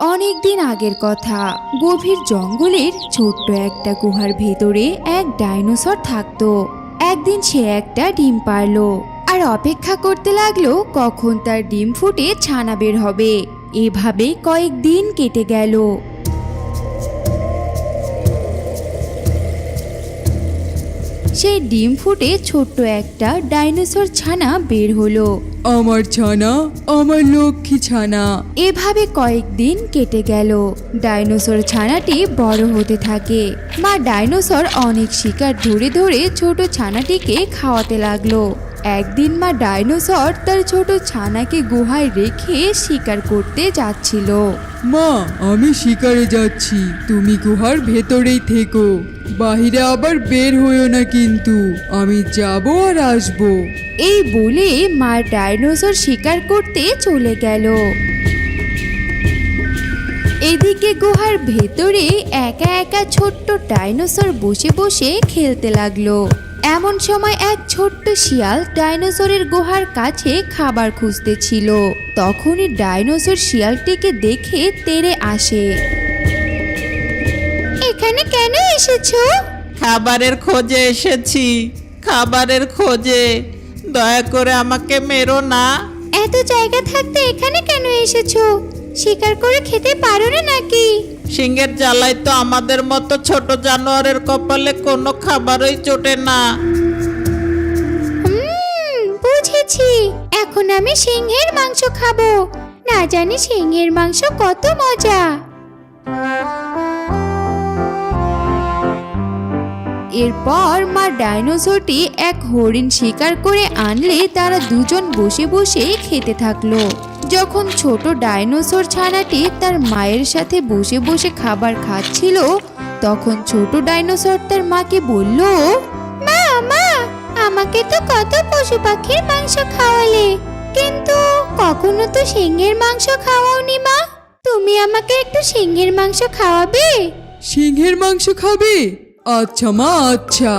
অনেক দিন আগের কথা। গভীর জঙ্গলের ছোট্ট একটা গুহার ভেতরে এক ডাইনোসর থাকতো। একদিন সে একটা ডিম পারল আর অপেক্ষা করতে লাগল কখন তার ডিম ফুটে ছানা বের হবে। এভাবে কয়েকদিন কেটে গেল। সেই ডিম ফুটে ছোট্ট একটা ডাইনোসর ছানা বের হলো। আমার ছানা আমার লক্ষ্মী ছানা। এভাবে কয়েকদিন কেটে গেল। ডাইনোসর ছানাটি বড় হতে থাকে। মা ডাইনোসর অনেক শিকার ধরে ধরে ছোট ছানাটিকে খাওয়াতে লাগল। একদিন মা ডাইনোসর তার ছোট ছানাকে গুহায় রেখে শিকার করতে যাচ্ছিল। মা আমি শিকারে যাচ্ছি। তুমি গুহার ভেতরেই থেকো। বাহিরে আবার বের হইও না কিন্তু। আমি যাব আর আসব। এই বলে মা ডাইনোসর শিকার করতে চলে গেল। এদিকে গুহার ভেতরে একা একা ছোট্ট ডাইনোসর বসে বসে খেলতে লাগল। এমন সময় এক ছোট্ট শিয়াল ডাইনোসরের গুহার কাছে খাবার খুঁজতেছিল তখনই ডাইনোসর শিয়ালটিকে দেখে তেড়ে আসে। এখানে কেন এসেছ? খাবারের খোঁজে এসেছি খাবারের খোঁজে। দয়া করে আমাকে মেরো না। এত জায়গা থাকতে এখানে কেন এসেছ? শিকার করে খেতে পারো না নাকি? সিংহের জ্বালায় তো আমাদের মতো ছোট জানোয়ারের কপালে কোনো খাবারই জোটে না। বুঝেছি। এখন আমি সিংহের মাংস খাব। না জানি সিংহের মাংস কত মজা। এরপর মা ডাইনোসরটি এক হরিণ শিকার করে আনলে তারা দুজন বসে বসে খেতে থাকল। যখন ছোট ডাইনোসর ছানাটি তার মায়ের সাথে বসে বসে খাবার খাচ্ছিল, তখন ছোট ডাইনোসর তার মাকে বলল, মা মা, আমাকে তো কত পশু পাখির মাংস খাওয়ালে, কিন্তু কখনো তো সিংহের মাংস খাওয়াওনি মা। তুমি আমাকে একটু সিংহের মাংস খাওয়াবে? সিংহের মাংস খাবে? আচ্ছা মা আচ্ছা।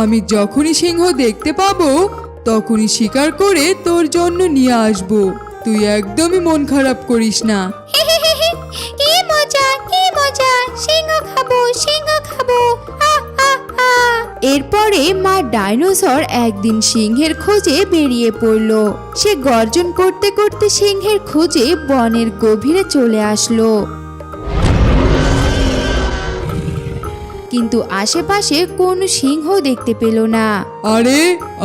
আমি যখনই সিংহ দেখতে পাবো, তখনই শিকার করে তোর জন্য নিয়ে আসব। তুই একদমই মন খারাপ করিস না। কি মজা কি মজা সিংহ খাব সিংহ খাব। এরপরে মা ডাইনোসর একদিন সিংহের খোঁজে বেরিয়ে পড়ল। সে গর্জন করতে করতে সিংহের খোঁজে বনের গভীরে চলে আসলো। কিন্তু আশেপাশে কোনো সিংহ দেখতে পেল না। আরে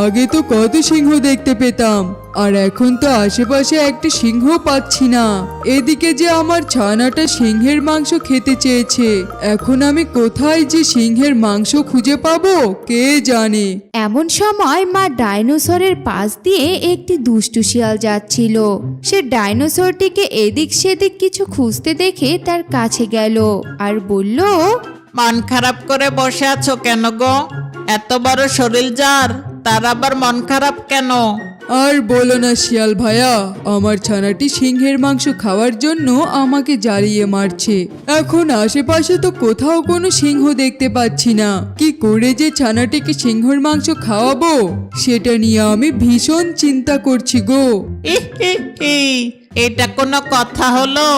আগে তো কত সিংহ দেখতে পেতাম আর এখন তো আশেপাশে একটা সিংহ পাচ্ছি না। এদিকে যে আমার ছানাটা সিংহের মাংস খেতে চেয়েছে এখন আমি কোথায় যে সিংহের মাংস খুঁজে পাবো কে জানে? এমন সময় মা ডাইনোসরের পাশ দিয়ে একটি দুষ্টু শিয়াল যাচ্ছিল। সে ডাইনোসরটিকে এদিক সেদিক কিছু খুঁজতে দেখে তার কাছে গেল আর বলল মন খারাপ করে বসে আছো কেন গো এত বড় শরীর যার তার আবার মন খারাপ কেন আর বলো না শিয়াল ভাইয়া আমার ছানাটি সিংহের মাংস খাওয়ার জন্য আমাকে জ্বালিয়ে মারছে এখন আশেপাশে তো কোথাও কোনো সিংহ দেখতে পাচ্ছি না কি করে যে ছানাটিকে সিংহের মাংস খাওয়াবো সেটা নিয়ে আমি ভীষণ চিন্তা করছি গো। এটা কোনো কথা হলো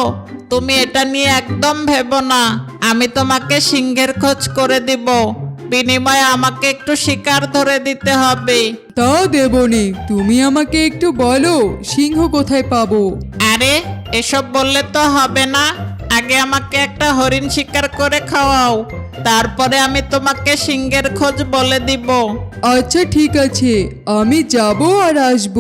তুমি এটা নিয়ে একদম ভেবো না। আমি তোমাকে সিংহের খোঁজ করে দিব। বিনিময়ে আমাকে একটু শিকার ধরে দিতে হবে। তা দেবনে তুমি আমাকে একটু বলো সিংহ কোথায় পাবো? আরে এসব বললে তো হবে না। আগে আমাকে একটা হরিণ শিকার করে খাওয়াও। তারপরে আমি তোমাকে সিংহের খোঁজ বলে দিব। আচ্ছা ঠিক আছে। আমি যাব আর আসব।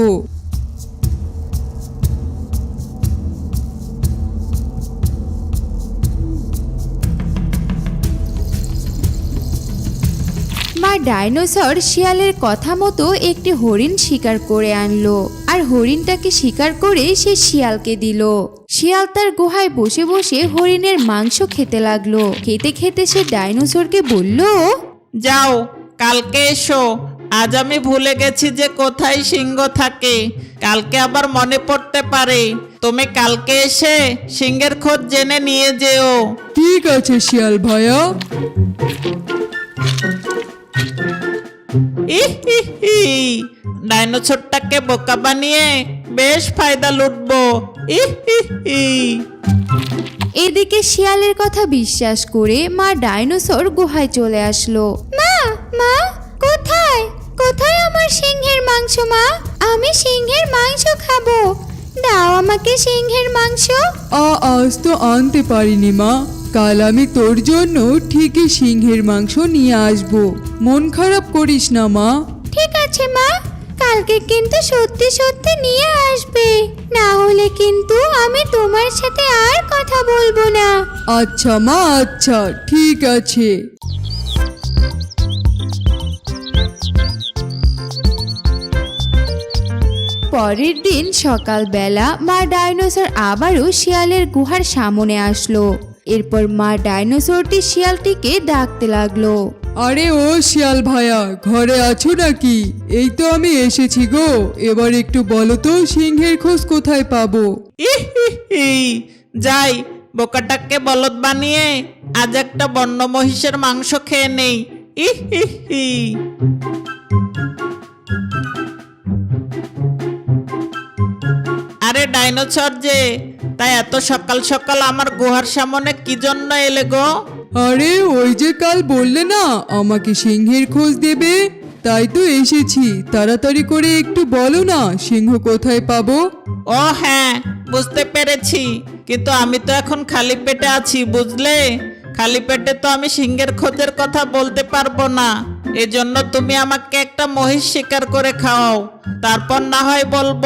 মা ডাইনোসর শিয়ালের কথা মতো একটি হরিণ শিকার করে আনলো। আর হরিণটাকে শিকার করে সে শিয়ালকে দিল। শিয়াল তার গুহায় বসে বসে হরিণের মাংস খেতে লাগল। খেতে খেতে সে ডাইনোসরকে বলল যাও কালকে এসো। আজ আমি ভুলে গেছি যে কোথায় সিংহ থাকে। কালকে আবার মনে পড়তে পারে। তুমি কালকে এসে সিংহের খোঁজ জেনে নিয়ে যেও। ঠিক আছে শিয়াল ভাইয়া ডাইনোসরটাকে বোকা বানিয়ে বেশ ফায়দা লুটবো। এদিকে শিয়ালের কথা বিশ্বাস করে মা ডাইনোসর গুহায় চলে আসলো। মা মা কোথায়? কোথায় আমার সিংহের মাংস মা? আমি সিংহের মাংস খাব। দাও আমাকে সিংহের মাংস। আজ তো আনতে পারিনি মা। কাল আমি তোর জন্য ঠিকই সিংহের মাংস নিয়ে আসব। মন খারাপ করিস না মা। ঠিক আছে মা। কালকে কিন্তু সত্যি সত্যি নিয়ে আসবে। না হলে কিন্তু আমি তোমার সাথে আর কথা বলব না। আচ্ছা মা আচ্ছা ঠিক আছে। পরের দিন সকালবেলা মা ডাইনোসর আবারও শিয়ালের গুহার সামনে আসলো। এরপর মা ডাইনোসরটি শিয়ালটিকে ডাকতে লাগল। আরে ও শিয়াল ভাইয়া ঘরে আছো নাকি? এই তো আমি এসেছি গো। এবার একটু বলো তো সিংহের খোঁজ কোথায় পাবো? যাই বোকাটাকে বলদ বানিয়ে আজ একটা বন্য মহিষের মাংস খেয়ে নেই। ইহিহি। আরে ডাইনোসর যে তাই এত সকাল সকাল আমার গুহার সামনে কি জন্য এলে গো? আরে ওই যে কাল বললে না আমাকে সিংহের খোঁজ দেবে? তাই তো এসেছি তাড়াতাড়ি করে একটু বলো না সিংহ কোথায় পাবো? ও হ্যাঁ বুঝতে পেরেছি। কিন্তু আমি তো এখন খালি পেটে আছি বুঝলে? খালি পেটে তো আমি সিংহের খোঁজের কথা বলতে পারব না। এজন্য তুমি আমাকে একটা মহিষ শিকার করে খাওয়াও। তারপর না হয় বলব।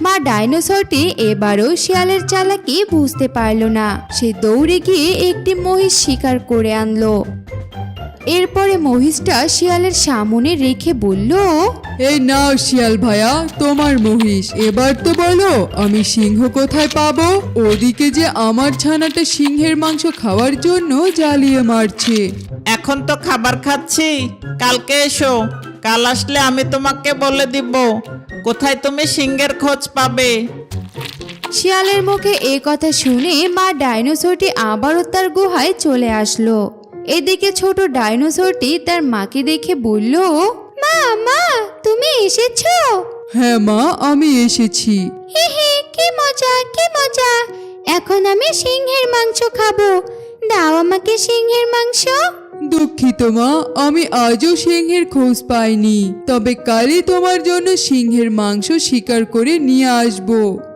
মা ডাইনোসরটি এবারও শিয়ালের চালাকি বুঝতে পারল না। সে দৌড়ে গিয়ে একটি মহিষ শিকার করে আনলো। এরপরে মহিষটা শিয়ালের সামনে রেখে বলল এই নাও শিয়াল ভাইয়া তোমার মহিষ। এবার তো বলো আমি সিংহ কোথায় পাবো? ওদিকে যে আমার ছানাটা সিংহের মাংস খাওয়ার জন্য জ্বালিয়ে মারছে। এখন তো খাবার খাচ্ছি। কালকে এসো। কাল আসলে আমি তোমাকে বলে দিব। কোথায় তুমি সিংহের খোঁজ পাবে? শিয়ালের মুখে এ কথা শুনে মা ডাইনোসরটি আবারও তার গুহায় চলে আসলো। এদিকে ছোট ডাইনোসরটি তার মাকে দেখে বলল মা মা তুমি এসেছ? হ্যাঁ মা আমি এসেছি। হে হে কি মজা কি মজা। এখন আমি সিংহের মাংস খাব। দাও আমাকে সিংহের মাংস। দুঃখিত মা আমি আজও সিংহের খোঁজ পাইনি। তবে কালই তোমার জন্য সিংহের মাংস শিকার করে নিয়ে আসব।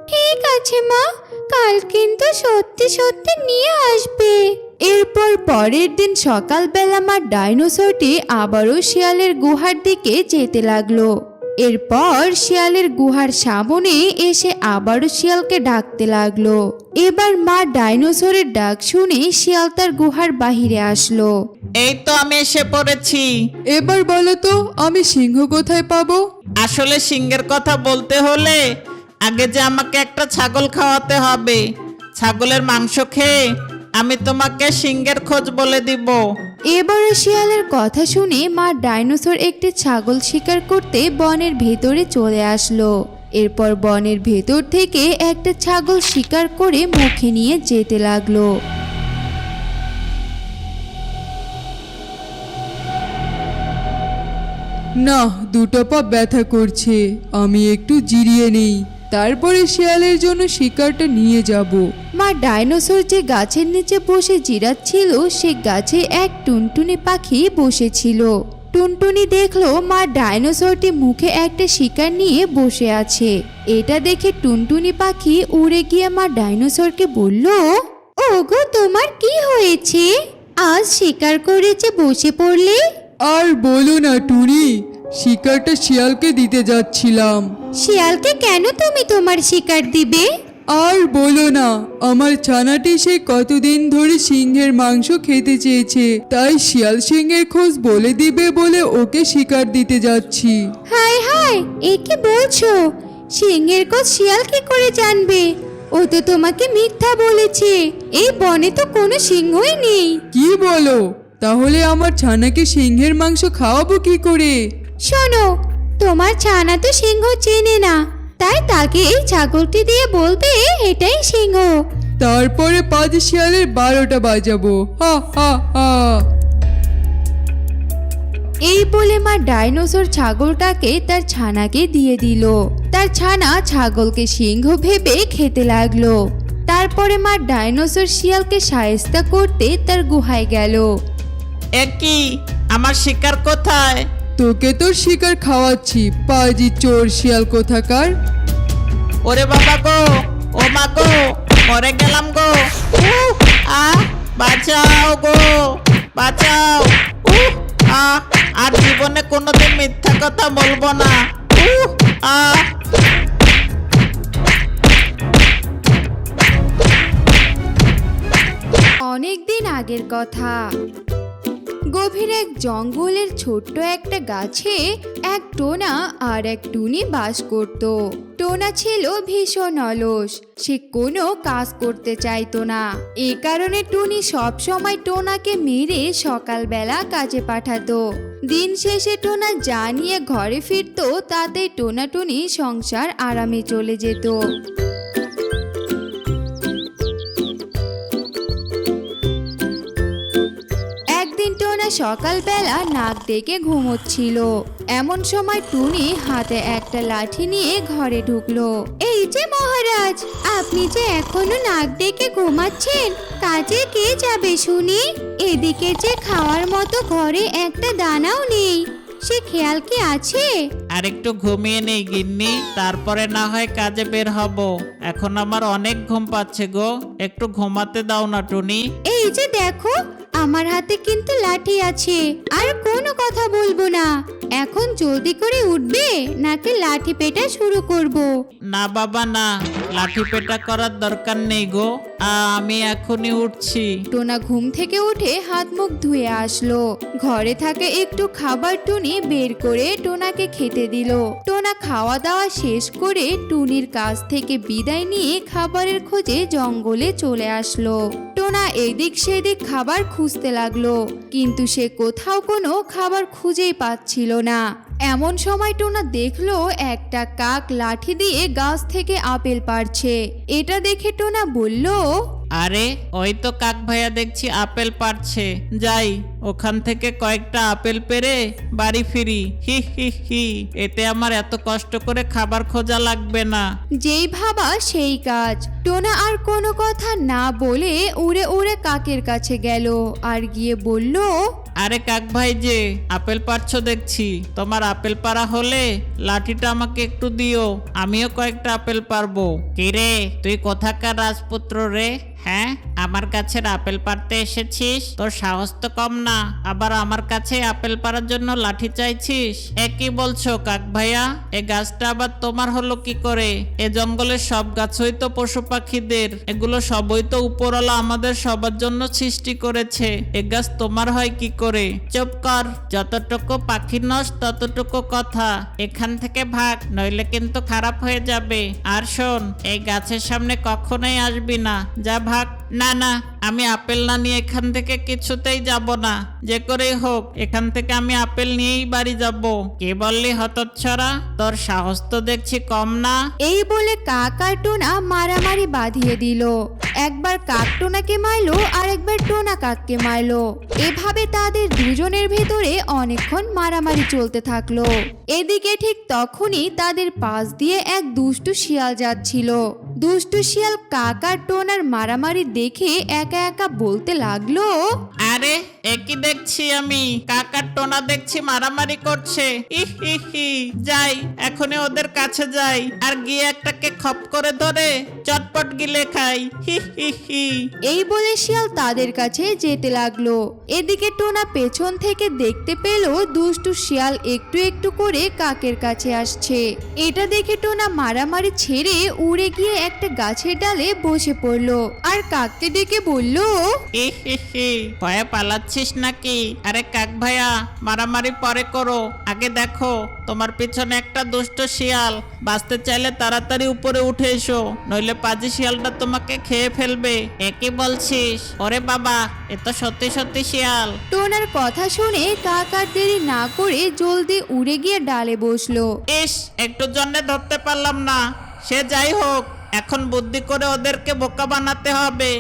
ঠিক আছে মা কাল কিন্তু সত্যি সত্যি নিয়ে আসবে। এরপর পরের দিন সকালবেলা মা ডাইনোসরটি আবারও শিয়ালের গুহার দিকে যেতে লাগল। এরপর শিয়ালের গুহার সামনে এসে আবারও শিয়ালকে ডাকতে লাগল। এবার মা ডাইনোসরের ডাক শুনে শিয়াল তার গুহার বাহিরে আসলো। এই তো আমি এসে পড়েছি। এবার বলো তো আমি সিংহ কোথায় পাবো? আসলে সিংহের কথা বলতে হলে আগে যে আমাকে একটা ছাগল খাওয়াতে হবে। ছাগলের মাংস খেয়ে আমি তোমাকে সিংহের খোঁজ বলে দিব। এবারে শিয়ালের কথা শুনে মা ডাইনোসর একটি ছাগল শিকার করতে বনের ভেতরে চলে আসলো। এরপর বনের ভেতর থেকে একটা ছাগল শিকার করে মুখে নিয়ে যেতে লাগল। না দুটো পা ব্যথা করছে। আমি একটু জিরিয়ে নেই। তারপরে শিয়ালের জন্য শিকারটা নিয়ে যাব। মা ডাইনোসর যে গাছের নিচে বসে জিরাচ্ছিল সে গাছে এক টুনটুনি পাখি বসেছিল। টুনটুনি দেখল মা ডাইনোসরটি মুখে একটা শিকার নিয়ে বসে আছে। এটা দেখে টুনটুনি পাখি উড়ে গিয়ে মা ডাইনোসরকে বলল ওগো তোমার কি হয়েছে? আজ শিকার করে যে বসে পড়লে? আর বলো না টুনি। শিকারটা শিয়ালকে দিতে যাচ্ছিলাম। শিয়ালকে কেন তুমি তোমার শিকার দিবে? আর বলো না আমার ছানাটি সে কতদিন ধরে সিংহের মাংস খেতে চেয়েছে তাই শিয়াল সিংহের খোঁজ বলে দিবে বলে ওকে শিকার দিতে যাচ্ছি। হায় হায় এ কি বলছো? সিংহের খোঁজ শিয়াল কি করে জানবে? ও তো তোমাকে মিথ্যা বলেছে। এই বনে তো কোনো সিংহই নেই। কি বলো? তাহলে আমার ছানাকে সিংহের মাংস খাওয়াবো কি করে? শোনো তোমার ছানা তো সিংহ চেনে না তাই তাকে এই ছাগলটি দিয়ে বলবে এটাই সিংহ। তারপরে পাঁচ শিয়ালের বারোটা বাজাবো। হা হা হা। এই বলে মা ডাইনোসর ছাগলটাকে তার ছানাকে দিয়ে দিল। তার ছানা ছাগলকে সিংহ ভেবে খেতে লাগল। তারপরে মা ডাইনোসর শিয়ালকে সায়স্তা করতে তার গুহায় গেল। একই আমার শিকার কোথায়? তোকে তোর শিকার খাওয়াচ্ছি। পাজি চোর শিয়াল কোথাকার? ওরে বাবা গো ও মা গো মরে গেলাম গো। উহ, আ বাঁচাও গো বাঁচাও। উহ, আ আর জীবনে কোনোদিন মিথ্যা কথা বলব না। উহ, আ। অনেক দিন আগের কথা। গভীর এক জঙ্গলের ছোট্ট একটা গাছে এক টোনা আর এক টুনি বাস করত। টোনা ছিল ভীষণ অলস। সে কোনো কাজ করতে চাইতো না। এ কারণে টুনি সব সময় টোনাকে মেরে সকালবেলা কাজে পাঠাতো। দিন শেষে টোনা যা নিয়ে ঘরে ফিরতো তাতে টোনা টুনি সংসার আরামে চলে যেত। সকালবেলা নাক ডেকে ঘুমোচ্ছিল। এমন সময় টুনি হাতে একটা লাঠি নিয়ে ঘরে ঢুকলো। এই যে মহারাজ আপনি যে এখনও নাক ডেকে ঘুমাচ্ছেন কাজে কে যাবে শুনি? এদিকে যে খাওয়ার মতো ঘরে একটা দানাও নেই। সে খেয়াল কি আছে? আর একটু ঘুমিয়ে নেই গিন্নি তারপরে না হয় কাজে বের হব। এখন আমার অনেক ঘুম পাচ্ছে গো একটু ঘুমাতে দাও না টুনি। এই যে দেখো আমার হাতে কিন্তু লাঠি আছে। আর কোনো কথা বলব না। এখন জলদি করে উঠবে নাকি লাঠি পেটা শুরু করব। না বাবা না। লাঠি পেটা করার দরকার নেই গো। আমি এখনই উঠছি। টোনা ঘুম থেকে উঠে হাত মুখ ধুয়ে আসলো। ঘরে থাকে একটু খাবার টুনি বের করে টোনাকে খেতে দিল। টোনা খাওয়া দাওয়া শেষ করে টুনির কাছ থেকে বিদায় নিয়ে খাবারের খোঁজে জঙ্গলে চলে আসলো। টোনা এদিক সেদিক খাবার খুঁজতে লাগল, কিন্তু সে কোথাও কোনো খাবার খুঁজেই পাচ্ছিল না। এমন সময় টোনা দেখল, একটা কাক লাঠি দিয়ে গাছ থেকে আপেল পারছে এটা দেখে টোনা বলল আরে, ওই তো কাক ভাইয়া দেখছি আপেল পারছে যাই, ওখান থেকে কয়েকটা আপেল পেরে বাড়ি ফিরি। হি হি হি, এতে আমার এত কষ্ট করে খাবার খোঁজা লাগবে না। যেই ভাবা সেই কাজ। টোনা আর কোনো কথা না বলে উড়ে উড়ে কাকের কাছে গেল আর গিয়ে বলল আরে কাক ভাই যে, আপেল পারছ দেখছি। তোমার আপেল পারা হলে লাঠিটা আমাকে একটু দিও, আমিও কয়েকটা আপেল পারব কিরে তুই কোথাকার রাজপুত্র রে? হ্যাঁ আমার কাছে আপেল পারতে এসেছিস? তোর সাহস তো কম না, আবার আমার কাছে আপেল পারার জন্য লাঠি চাইছিস? এ কি বলছো কাক ভাইয়া? এ গাছটা আবার তোমার হলো কি করে? এ জঙ্গলের সব গাছই তো পশু পাখিদের, এগুলো সবই তো উপরওয়ালা আমাদের সবার জন্য সৃষ্টি করেছে। এ গাছ তোমার হয় কি করে? চুপ কর, যতটুকু পাখি নস, ততটুকু কথা। এখান থেকে ভাগ, নইলে কিন্তু খারাপ হয়ে যাবে। আর শোন, এই গাছের সামনে কখনোই আসবি না। যা ভাগ না না, আমি আপেল না নিয়ে এখান থেকে কিছুতেই যাব না। যে করেই হোক, এখান থেকে আমি আপেল নিয়েই বাড়ি যাব। কে বললি হতচ্ছরা তোর সাহস তো দেখছি কম না। এই বলে কাক টোনা মারামারি বাঁধিয়ে দিল। একবার কাক টোনাকে মারলো আর একবার টোনা কাককে মারলো। এভাবে তাদের দুজনের ভেতরে অনেকক্ষণ মারামারি চলতে থাকল। এদিকে ঠিক তখনই তাদের পাশ দিয়ে এক দুষ্টু শিয়াল যাচ্ছিল। দুষ্টু শিয়াল কাক আর টোনার মারামারি দেখে একা একা বলতে লাগল আরে একই দেখছি আমি? কাকার টোনা দেখছি মারামারি করছে। ইহ যাই এখনই ওদের কাছে যাই। আর গিয়ে একটাকে খপ করে ধরে চটপট গিলে খাই। হি হি হি। এই বলে শিয়াল তাদের কাছে যেতে লাগল। এদিকে টোনা পেছন থেকে দেখতে পেল দুষ্টু শিয়াল একটু একটু করে কাকের কাছে আসছে। এটা দেখে টোনা মারামারি ছেড়ে উড়ে গিয়ে একটা গাছের ডালে বসে পড়ল। আর কাককে ডেকে বলল হি হি ভয়ে পালাচ্ছিস নাকি? আরে কাক ভাইয়া মারামারি পরে করো। আগে দেখো তোমার পিছনে একটা দুষ্ট শিয়াল। বাঁচতে চাইলে তাড়াতাড়ি উপরে উঠে এসো নইলে পাজি শিয়ালটা তোমাকে খেয়ে ফেলবে। একই বলছিস? ওরে বাবা এ তো সত্যি সত্যি শিয়াল। টোনার কথা শুনে কাক আর দেরি না করে জলদি উড়ে গিয়ে ডালে বসল। ইস একটু জন্য ধরতে পারলাম না। সে যাই হোক এখন বুদ্ধি করে ওদেরকে বোকা বানাতে হবে।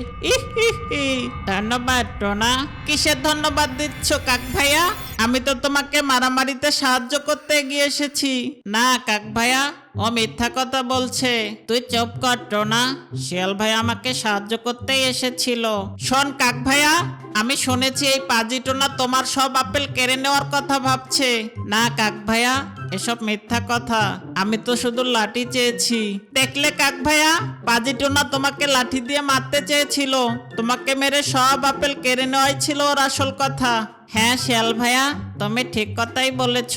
ধন্যবাদ, টোনা। কিসের ধন্যবাদ দিচ্ছ, কাক ভাইয়া? আমি তো তোমাকে মারামারিতে সাহায্য করতে এগিয়ে এসেছি। না, কাক ভাইয়া, ও মিথ্যা কথা বলছে। তুই চুপ কর, টোনা। শিয়াল ভাই আমাকে সাহায্য করতেই এসেছিল। শোন, কাক ভাইয়া, আমি শুনেছি এই পাজি টোনা তোমার সব আপেল কেড়ে নেওয়ার কথা ভাবছে। না, কাক ভাইয়া এসব মিথ্যা কথা, আমি তো শুধু লাঠি চেয়েছি। দেখলে কাক ভাইয়া? পাজিটোনা তোমাকে লাঠি দিয়ে মারতে চেয়েছিল। তোমাকে মেরে সব আপেল কেড়ে নেওয়াই ছিল ওর আসল কথা। হ্যাঁ শিয়াল ভাইয়া, তুমি ঠিক কথাই বলেছ।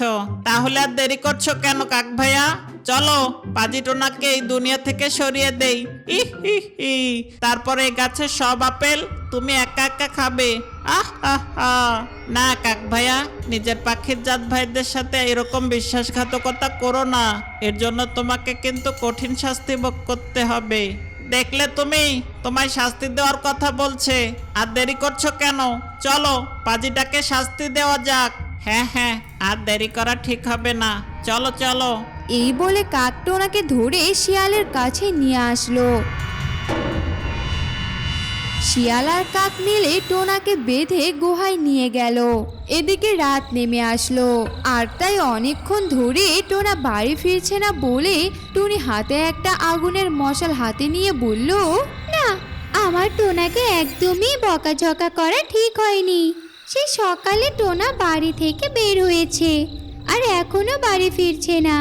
তাহলে আর দেরি করছ কেন কাক ভাইয়া? চলো পাজিটোনাকে এই দুনিয়া থেকে সরিয়ে দেই। ইহ, ইহ, ইহ। তারপরে গাছের সব আপেল তুমি একা একা খাবে। আহ আহ। না কাক ভাইয়া নিজের পাখির জাত ভাইদের সাথে এরকম বিশ্বাসঘাতকতা করো না। এর জন্য তোমাকে কিন্তু কঠিন শাস্তি ভোগ করতে হবে। দেখলে তুমি তোমায় শাস্তি দেওয়ার কথা বলছে। আর দেরি করছ কেন? চলো পাজিটাকে শাস্তি দেওয়া যাক। হ্যাঁ হ্যাঁ আর দেরি করা ঠিক হবে না। চলো চলো। এই বলে কাকটা ওনাকে ধরে শিয়ালের কাছে নিয়ে আসলো। শিয়াল আর কাক মিলে টোনাকে বেঁধে গুহায় নিয়ে গেল। এদিকে রাত নেমে আসলো। আর তাই অনেকক্ষণ ধরে টোনা বাড়ি ফিরছে না বলে টুনি হাতে একটা আগুনের মশাল হাতে নিয়ে বলল না আমার টোনাকে একদমই বকাঝকা করা ঠিক হয়নি। সে সকালে টোনা বাড়ি থেকে বের হয়েছে। আর এখনও বাড়ি ফিরছে না।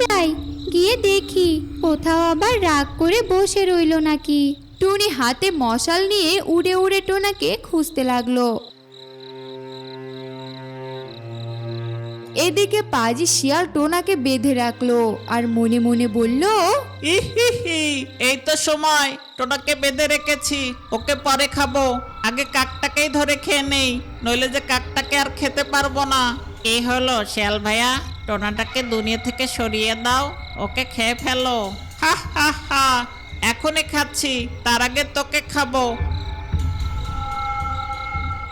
যাই, গিয়ে দেখি, কোথাও আবার রাগ করে বসে রইল নাকি। টুনি হাতে মশাল নিয়ে উড়ে উড়ে টোনাকে খুঁজতে লাগল। এদিকে পাজি শিয়াল টোনাকে বেঁধে রাখল আর মনে মনে বলল এই তো সময়, টোনাকে বেঁধে রেখেছি, ওকে পরে খাব। আগে কাকটাকেই ধরে খেয়ে নেই, নইলে যে কাকটাকে আর খেতে পারব না। এই হলো, শিয়াল ভাইয়া? টোনাটাকে দুনিয়া থেকে সরিয়ে দাও, ওকে খেয়ে ফেলো। হা হা হা, এখনই খাচ্ছি, তার আগে তোকে খাব।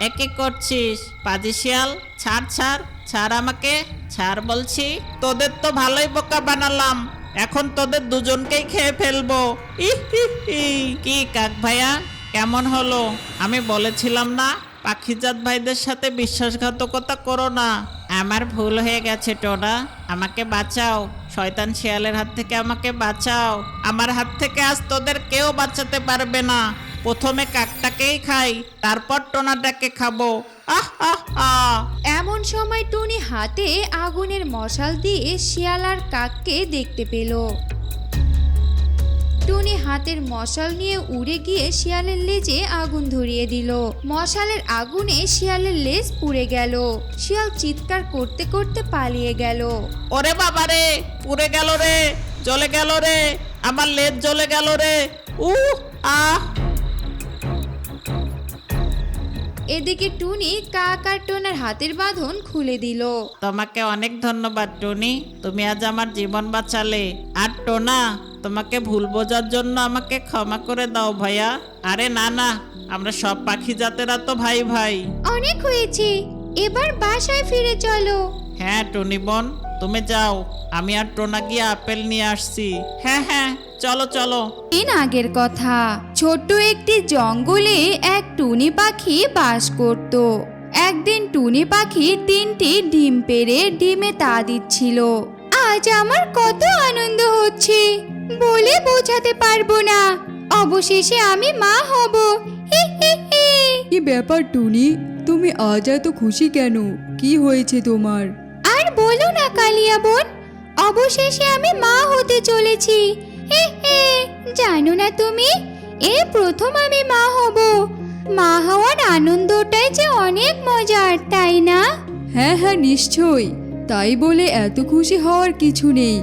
একে করছিস? পাজি শিয়াল, ছাড় ছাড় ছাড় আমাকে, ছাড় বলছি। তোদের তো ভালোই বোকা বানালাম, এখন তোদের দুজনকেই খেয়ে ফেলব। ইহ। কি কাক ভাইয়া? কেমন হলো? আমি বলেছিলাম না? পাখিজাত ভাইদের সাথে বিশ্বাসঘাতকতা করো না। আমার ভুল হয়ে গেছে, টোনা। আমাকে বাঁচাও। শয়তান শিয়ালের হাত থেকে আমাকে বাঁচাও। আমার হাত থেকে আজ তোদের কেউ বাঁচাতে পারবে না। প্রথমে কাকটাকেই খাই, তারপর টোনাটাকে খাব। এমন সময় টুনি হাতে আগুনের মশাল দিয়ে শিয়াল আর কাককে দেখতে পেল। টুনি হাতের মশাল নিয়ে উড়ে গিয়ে শিয়ালের লেজে আগুন ধরিয়ে দিল। মশালের আগুনে শিয়ালের লেজ পুড়ে গেল। শিয়াল চিৎকার করতে করতে পালিয়ে গেল। ওরে বাবা রে, পুড়ে গেল রে, জ্বলে গেল রে, আমার লেজ জ্বলে গেল রে। উহ, আহ। এদিকে টুনি কাক আর টোনার হাতের বাঁধন খুলে দিল। তোমাকে অনেক ধন্যবাদ টুনি। তুমি আজ আমার জীবন বাঁচালে। আর টোনা তোমাকে ভুল বোঝার জন্য আমাকে ক্ষমা করে দাও ভাইয়া। আরে না না আমরা সব পাখি জাতেরা তো ভাই ভাই অনেক হয়েছে। এবার বাসায় ফিরে চলো। হ্যাঁ টুনি বোন। তুমি যাও আমি আর টোনা গিয়ে আপেল নিয়ে আসছি। হ্যাঁ হ্যাঁ চলো চলো। দিন আগের কথা। ছোট্ট একটি জঙ্গলে এক টুনি পাখি বাস করত। একদিন টুনি পাখি তিনটি ডিম পেড়ে ডিমে তা দিচ্ছিল। আজ আমার কত আনন্দ হচ্ছে বলে বোঝাতে পারব না। অবশেষে আমি মা হব। হি হি হি। কি ব্যাপার টুনি? তুমি আজ এত খুশি কেন? কি হয়েছে তোমার? বলো না কালিয়া বোন। অবশেষে আমি মা হতে চলেছি। হে হে জানো না তুমি? এ প্রথম আমি মা হব। মা হওয়ার আনন্দটাই যে অনেক মজার তাই না? হ্যাঁ হ্যাঁ নিশ্চয়ই। তাই বলে এত খুশি হওয়ার কিছু নেই।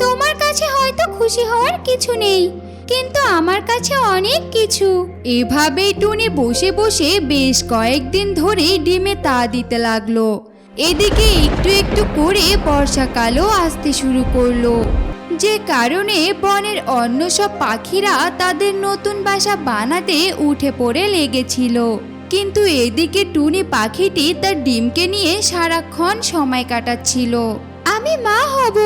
তোমার কাছে হয়তো খুশি হওয়ার কিছু নেই। কিন্তু আমার কাছে অনেক কিছু। এভাবেই টুনি বসে বসে বেশ কয়েকদিন ধরে ডিমে তা দিতে লাগল। এদিকে একটু একটু করে বর্ষাকালও আসতে শুরু করল। যে কারণে বনের অন্য সব পাখিরা তাদের নতুন বাসা বানাতে উঠে পড়ে লেগেছিল। কিন্তু এদিকে টুনি পাখিটি তার ডিমকে নিয়ে সারাক্ষণ সময় কাটাচ্ছিল। আমি মা হব।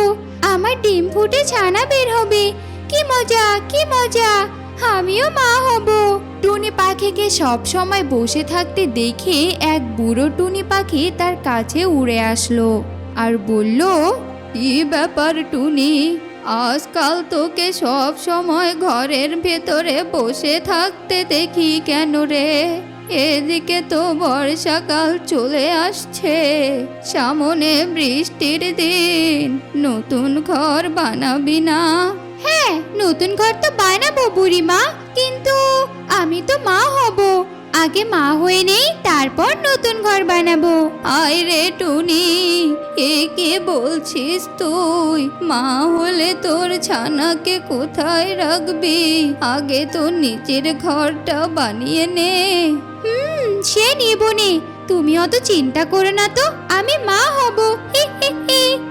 আমার ডিম ফুটে ছানা বের হবে। কি মজা কি মজা। আমিও মা হব। টুনি পাখিকে সব সময় বসে থাকতে দেখে এক বুড়ো টুনি পাখি তার কাছে উড়ে আসলো আর বলল, কি ব্যাপার টুনি? আজকাল তোকে সব সময় ঘরের ভেতরে বসে থাকতে দেখি কেন রে? এদিকে তো বর্ষাকাল চলে আসছে। সামনে বৃষ্টির দিন। নতুন ঘর বানাবি না? হ্যাঁ নতুন ঘর তো বানাবো বুড়িমা। কিন্তু আমি তো মা হব। আগে মা হয়ে নেই, তারপর নতুন ঘর বানাবো। আয় রে টুনি, এ কে বলছিস তুই? মা হলে তোর ছানাকে কোথায় রাখবি? আগে তোর নিচের ঘরটা বানিয়ে নে। হুম, সে নিব নে। তুমি অত চিন্তা করো না তো আমি মা হব।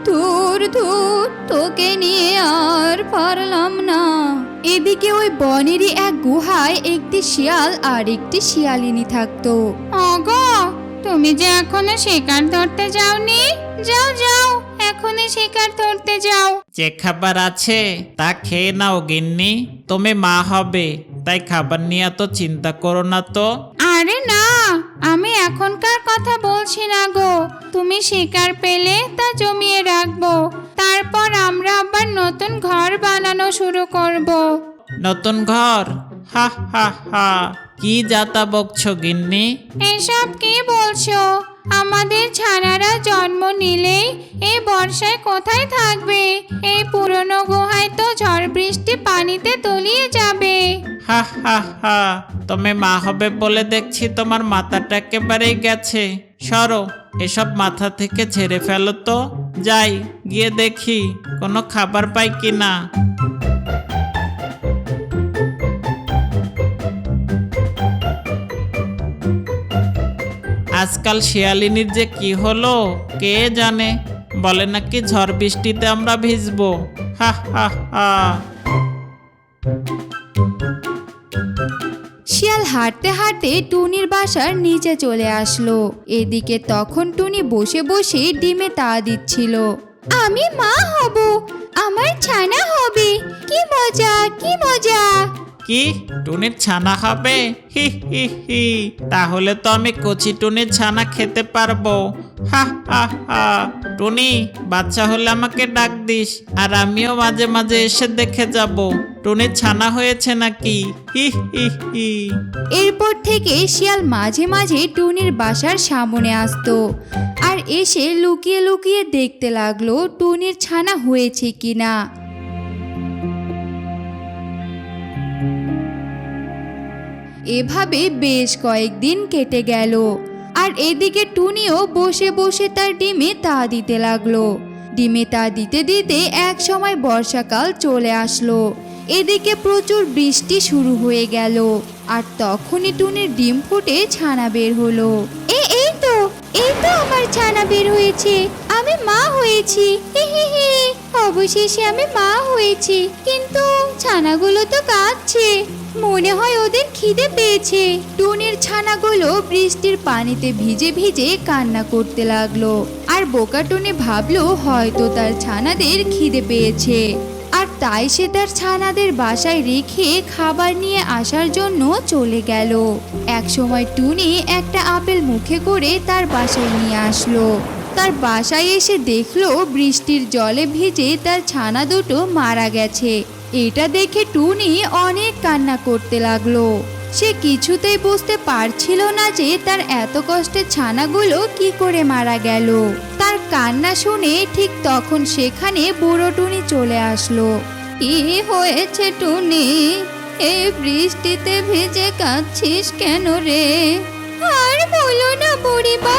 ধুর ধুর তোকে নিয়ে আর পারলাম না। এদিকে ওই বনেরই এক গুহায় একটি শিয়াল আর একটি শিয়ালিনী থাকতো। ওগো তুমি যে এখনও শিকার ধরতে যাওনি? যাও যাও এখনই শিকার ধরতে যাও। যে খাবার আছে তা খেয়ে নাও গিন্নি তুমি মা হবে। তাই খাবার নিয়ে এত চিন্তা করো না তো। আরে না আমি এখনকার কথা বলছি না গো। তুমি শিকার পেলে তা জমিয়ে রাখব। তারপর আমরা আবার নতুন ঘর বানানো শুরু করব। নতুন ঘর? হা হা হা। কি যাতা বকছো গিন্নি? এসব কি বলছো? আমাদের ছানারা জন্ম নিলেই এই বর্ষায় কোথায় থাকবে? এই পুরনো গুহায় তো ঝড় বৃষ্টি পানিতে তলিয়ে যাবে। হা হা হা, তুমি মা হবে বলে দেখছি তোমার মাথাটা একেবারেই গেছে। সরো, এসব মাথা থেকে ছেড়ে ফেলো তো। যাই, গিয়ে দেখি, কোনো খাবার পাই কিনা। আজকাল শিয়ালিনীর যে কি হলো, কে জানে? বলে নাকি ঝড় বৃষ্টিতে আমরা ভিজবো। হা হা শিয়াল হাঁটতে হাঁটতে টুনির বাসার নিচে চলে আসলো। এদিকে তখন টুনি বসে বসে ডিমে তা দিচ্ছিল। আমি মা হব, আমার ছানা হবে। কি মজা কি মজা। কি? টুনির ছানা হবে হি হি হি। তাহলে তো আমি কচি টুনির ছানা খেতে পারব। হা টুনি, বাচ্চা হলে আমাকে ডাক দিস, আর আমিও মাঝে মাঝে এসে দেখে যাব। টুনির ছানা হয়েছে নাকি? হি হি হি। এরপর থেকে শিয়াল মাঝে মাঝে টুনির বাসার সামনে আসতো, আর এসে লুকিয়ে লুকিয়ে দেখতে লাগল টুনির ছানা হয়েছে কিনা। এভাবে বেশ কয়েকদিন কেটে গেল। আর এদিকে টুনিও বসে বসে তার ডিমে তা দিতে লাগল। ডিমে তা দিতে দিতে এক সময় বর্ষাকাল চলে আসলো। এদিকে প্রচুর বৃষ্টি শুরু হয়ে গেল। আর তখনই টুনির ডিম ফুটে ছানা বের হলো। এ, এই তো এই তো আমার ছানা বের হয়েছে। আমি মা হয়েছি। হি হি হি। অবশেষে আমি মা হয়েছি। কিন্তু ছানাগুলো তো কাঁদছে। মনে হয় ওদের খিদে পেয়েছে। টুনির ছানাগুলো বৃষ্টির পানিতে ভিজে ভিজে কান্না করতে লাগল। আর বোকা টুনি ভাবলো হয়তো তার ছানাদের খিদে পেয়েছে। আর তাই সে তার ছানাদের বাসায় রেখে খাবার নিয়ে আসার জন্য চলে গেল। একসময় টুনি একটা আপেল মুখে করে তার বাসায় নিয়ে আসলো। তার বাসায় এসে দেখল বৃষ্টির জলে ভিজে তার ছানা দুটো মারা গেছে। এটা দেখে টুনি অনেক কান্না করতে লাগল। সে কিছুতেই বুঝতে পারছিল না যে তার এত কষ্টের ছানাগুলো কি করে মারা গেল। তার কান্না শুনে ঠিক তখন সেখানে বুড়ো টুনি চলে আসলো। কি হয়েছে টুনি? এই বৃষ্টিতে ভিজে কাঁদছিস কেন রে? আর বলো না বুড়িমা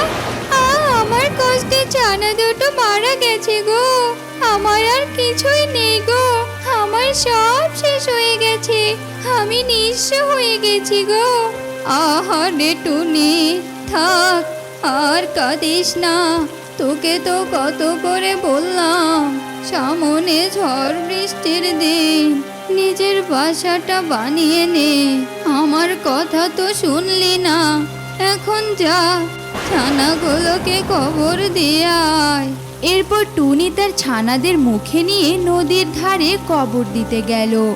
আমার কষ্টে ছানা দুটো মারা গেছে গো। আমার আর কিছুই নেই গো। আমার সব শেষ হয়ে গেছে। আমি নিঃস্ব হয়ে গেছি গো। আহারে টুনি থাক, আর কাঁদিস না। তোকে তো কত করে বললাম, সামনে ঝড় বৃষ্টির দিন। নিজের বাসাটা বানিয়ে নে। আমার কথা তো শুনলি না। এখন যা। ছানাগুলোকে কবর দেয় এরপর টুনি তার ছানাদের মুখে নিয়ে নদীর ধারে কবর দিতে গেল।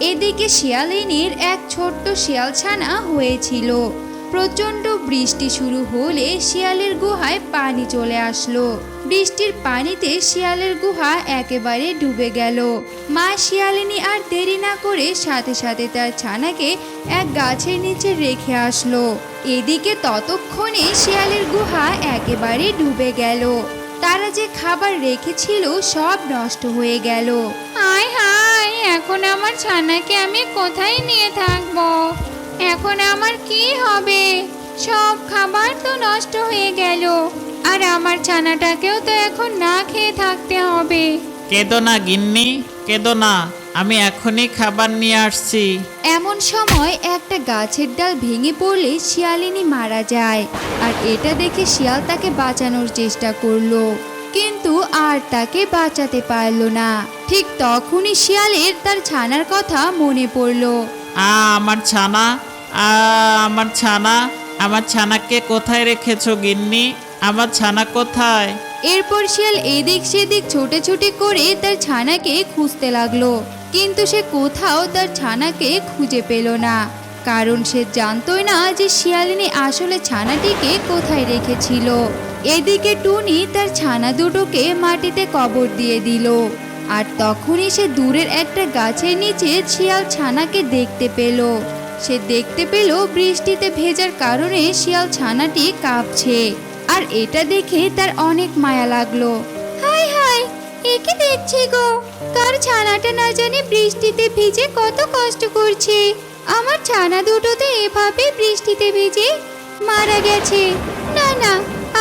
এদিকে শিয়ালিনীর এক ছোট্ট শিয়াল ছানা হয়েছিল। প্রচণ্ড বৃষ্টি শুরু হলে শিয়ালের গুহায় পানি চলে আসলো। বৃষ্টির পানিতে শিয়ালের গুহা একেবারে ডুবে গেল। মা শিয়ালিনী আর দেরি না করে সাথে সাথে তার ছানাকে এক গাছের নিচে রেখে আসলো। এদিকে ততক্ষণে শিয়ালের গুহা একেবারে ডুবে গেল। তারা যে খাবার রেখেছিল সব নষ্ট হয়ে গেল। হায় হায়, এখন আমার ছানাকে আমি কোথায় নিয়ে থাকব? এখন আমার কি হবে? সব খাবার তো নষ্ট হয়ে গেল। আর আমার ছানাটাকেও তো এখন না খেয়ে থাকতে হবে। কেঁদো না গিন্নি কেঁদো না। আমি এখনই খাবার নিয়ে আসছি। এমন সময় একটা গাছের ডাল ভেঙে পড়লে শিয়ালিনী মারা যায়। আর এটা দেখে শিয়াল তাকে বাঁচানোর চেষ্টা করল। কিন্তু আর তাকে বাঁচাতে পারল না। ঠিক তখনই শিয়ালের তার ছানার কথা মনে পড়ল। আ আমার ছানা আ আমার ছানা আমার ছানাকে কোথায় রেখেছো গিন্নি? আমার ছানা কোথায়? এরপর শিয়াল এদিক সেদিক ছোটাছুটি করে তার ছানাকে খুঁজতে লাগল। কিন্তু সে কোথাও তার ছানাকে খুঁজে পেল না। কারণ সে জানতোই না যে শিয়ালিনী আসলে ছানাটিকে কোথায় রেখেছিল। এদিকে টুনি তার ছানা দুটোকে মাটিতে কবর দিয়ে দিল। আর তখনই সে দূরের একটা গাছের নিচে শিয়াল ছানাকে দেখতে পেল। সে দেখতে পেল বৃষ্টিতে ভেজার কারণে শিয়াল ছানাটি কাঁপছে। আর এটা দেখে তার অনেক মায়া লাগল। হাই হাই একে দেখছি গো? কার ছানাটা না জানি বৃষ্টিতে ভিজে কত কষ্ট করছে। আমার ছানা দুটো তো এভাবে বৃষ্টিতে ভিজে মারা গেছে। না না,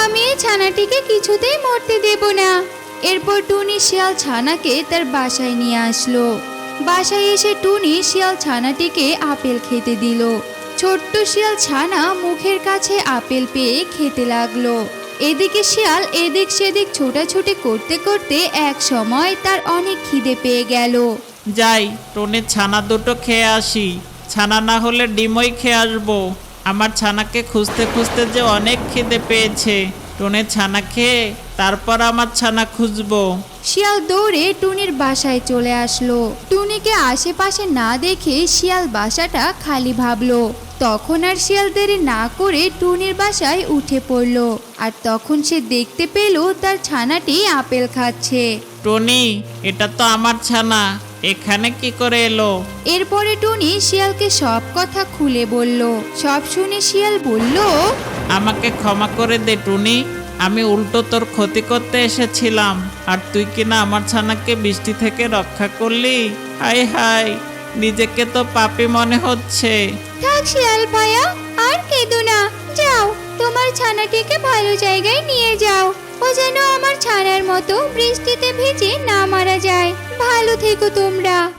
আমি এই ছানাটিকে কিছুতেই মরতে দেব না। এরপর টুনি শিয়াল ছানাকে তার বাসায় নিয়ে আসলো। বাসায় এসে টুনি শিয়াল ছানাটিকে আপেল খেতে দিল। ছোট্ট শিয়াল ছানা মুখের কাছে আপেল পেয়ে খেতে লাগল। এদিকে শিয়াল এদিক সেদিক ছোটাছুটি করতে করতে এক সময় তার অনেক খিদে পেয়ে গেল। যাই টনির ছানা দুটো খেয়ে আসি। ছানা না হলে ডিমই খেয়ে আসব। আমার ছানাকে খুঁজতে খুঁজতে যে অনেক খিদে পেয়েছে। টনের ছানা খেয়ে তারপর আমার ছানা খুঁজবো। শিয়াল দৌড়ে টুনির বাসায় চলে আসলো। টুনিকে আশেপাশে না দেখে শিয়াল বাসাটা খালি ভাবলো। তখন আর শিয়াল দেরি না করে টুনির বাসায় উঠে পড়ল। আর তখন সে দেখতে পেল তার ছানাটি আপেল খাচ্ছে। টনি এটা তো আমার ছানা। এখানে কি করে এলো? এরপরে টুনি শিয়ালকে সব কথা খুলে বলল। সব শুনে শিয়াল বলল আমাকে ক্ষমা করে দে টুনি। আমি উল্টো তোর ক্ষতি করতে এসেছিলাম। আর তুই কিনা আমার ছানাকে বৃষ্টি থেকে রক্ষা করলি? হাই হাই নিজেকে তো পাপি মনে হচ্ছে। থাক শিয়াল ভাইয়া আর কেঁদো না। যাও, তোমার ছানাটিকে ভালো জায়গায় নিয়ে যাও। ও যেন আমার ছানার মতো বৃষ্টিতে ভিজে না মারা যায়। ভালো থেকো তোমরা।